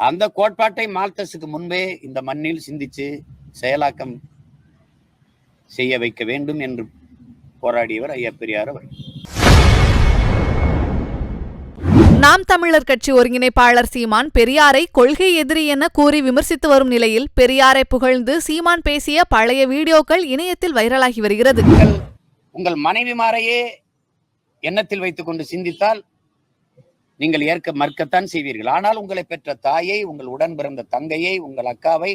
அந்த கோட்பாட்டை மால்தஸுக்கு முன்பே இந்த மண்ணில் சிந்திச்சு செயலாக்கம் செய்ய வைக்க வேண்டும் என்று போராடியவர் ஐயா பெரியார் அவர் நாம் தமிழர் கட்சி ஒருங்கிணைப்பாளர் சீமான் பெரியாரை கொள்கை எதிரி என கூறி விமர்சித்து வரும் நிலையில் பெரியாரை புகழ்ந்து சீமான் பேசிய பழைய வீடியோக்கள் இணையத்தில் வைரலாகி வருகிறது. உங்கள் உங்கள் மனைவிமாரையே எண்ணத்தில் வைத்துக்கொண்டு சிந்தித்தால் நீங்கள் ஏற்க மறுக்கத்தான் செய்வீர்கள். ஆனால் உங்களை பெற்ற தாயை உங்கள் உடன் பிறந்த தங்கையை உங்கள் அக்காவை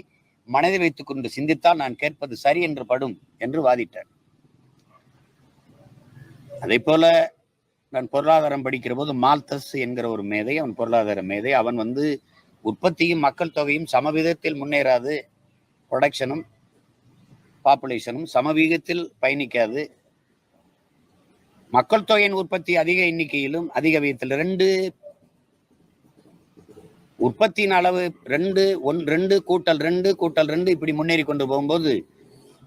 மனதில் வைத்துக் கொண்டு சிந்தித்தால் நான் கேட்பது சரி என்று படும் என்று வாதிட்டார். அதே போல நான் பொருளாதாரம் படிக்கிற போது மால்தஸ் என்கிற ஒரு மேதை அவன் பொருளாதார மேதை. அவன் வந்து உற்பத்தியும் மக்கள் தொகையும் சமவிதத்தில் முன்னேறாது. ப்ரொடக்ஷனும் பாப்புலேஷனும் சமவீகத்தில் பயணிக்காது. மக்கள் தொகையின் உற்பத்தி அதிக எண்ணிக்கையிலும் அதிக விகிதத்தில் ரெண்டு உற்பத்தியின் அளவு ரெண்டு ஒன் ரெண்டு கூட்டல் ரெண்டு கூட்டல் ரெண்டு இப்படி முன்னேறி கொண்டு போகும்போது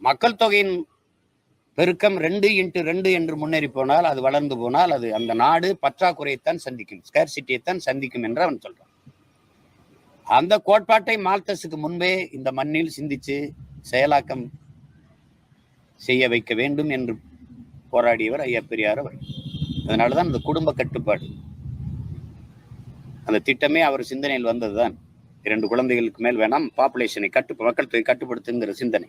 மக்கள் தொகையின் பெருக்கம் ரெண்டு இன்ட்டு ரெண்டு என்று முன்னேறி போனால் அது வளர்ந்து போனால் அது அந்த நாடு பற்றாக்குறையைத்தான் சந்திக்கும் ஸ்கேர்சிட்டியைத்தான் சந்திக்கும் என்று அவன் சொல்றான். அந்த கோட்பாட்டை மால்தஸுக்கு முன்பே இந்த மண்ணில் சிந்திச்சு செயலாக்கம் செய்ய வைக்க வேண்டும் என்று போராடியவர் ஐயா பெரியார் அவர். அதனாலதான் அந்த குடும்ப கட்டுப்பாடு. அந்த திட்டமே அவர் சிந்தனையில் வந்ததுதான். இரண்டு குழந்தைகளுக்கு மேல் வேணாம் பாப்புலேஷனை கட்டு மக்கள் தொகை கட்டுப்படுத்துங்கிற சிந்தனை.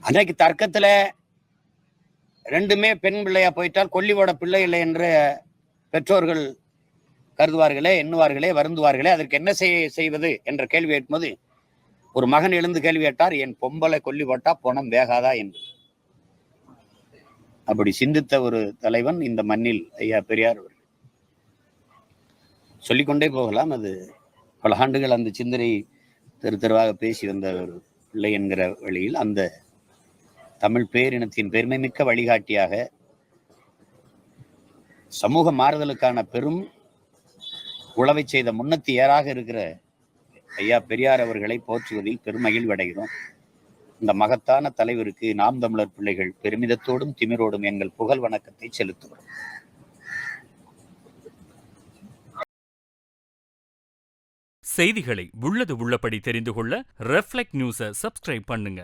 அன்றைக்கு தர்க்கத்தில் ரெண்டுமே பெண் பிள்ளையா போயிட்டால் கொல்லிவோட பிள்ளை இல்லை என்று பெற்றோர்கள் கருதுவார்களே எண்ணுவார்களே வருந்துவார்களே அதற்கு என்ன செய்ய செய்வது என்ற கேள்வி கேட்கும்போது ஒரு மகன் எழுந்து கேள்வி கேட்டார் என் பொம்பளை கொல்லி போட்டா பணம் வேகாதா? என்று. அப்படி சிந்தித்த ஒரு தலைவன் இந்த மண்ணில் ஐயா பெரியார் அவர்கள். சொல்லிக்கொண்டே போகலாம். அது பல ஆண்டுகள் அந்த சிந்தனை தெரு தெருவாக பேசி வந்த ஒரு பிள்ளை என்கிற வழியில் அந்த தமிழ் பேரினத்தின் பெருமைமிக்க வழிகாட்டியாக சமூக மாறுதலுக்கான பெரும் உழவை செய்த முன்னத்தி ஏறாக இருக்கிற ஐயா பெரியார் அவர்களை போற்றுவதில் பெருமகிழ்வடைகிறோம். அடைகிறோம் இந்த மகத்தான தலைவருக்கு நாம் தமிழர் பிள்ளைகள் பெருமிதத்தோடும் திமிரோடும் எங்கள் புகழ் வணக்கத்தை செலுத்துகிறோம். செய்திகளை உள்ளது உள்ளபடி தெரிந்து கொள்ள ரெஃப்ளெக்ட் நியூஸை சப்ஸ்கிரைப் பண்ணுங்க.